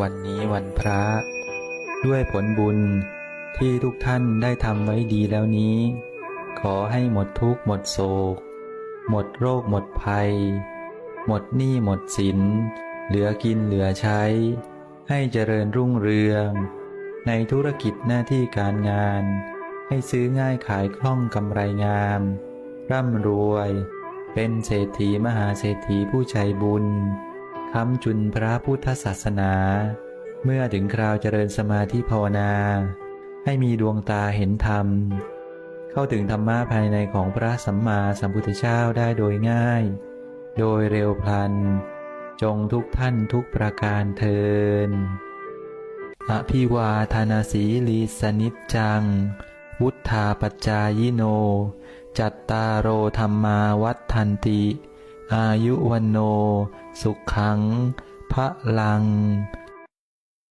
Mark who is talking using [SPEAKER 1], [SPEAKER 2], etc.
[SPEAKER 1] วันนี้วันพระ ด้วยผลบุญที่ทุกท่านได้ทำไว้ดีแล้วนี้ ขอให้หมดทุกข์หมดโศก หมดโรคหมดภัย หมดหนี้หมดสิน เหลือกินเหลือใช้ ให้เจริญรุ่งเรือง ในธุรกิจหน้าที่การงาน ให้ซื้อง่ายขายคล่องกำไรงาม ร่ำรวย เป็นเศรษฐีมหาเศรษฐีผู้ใจบุญ ค้ำจุนพระพุทธศาสนา เมื่อถึงคราวเจริญสมาธิภาวนา ให้มีดวงตาเห็นธรรม เข้าถึงธรรมะภายในของพระสัมมาสัมพุทธเจ้าได้โดยง่าย โดยเร็วพลัน จงทุกท่านทุกประการเทินอภิวาทนาสีลีสนิจจัง วุธาปจายิโน จัตตาโอธรรมาวัฏทันติ อายุวันโน สุขังพระลัง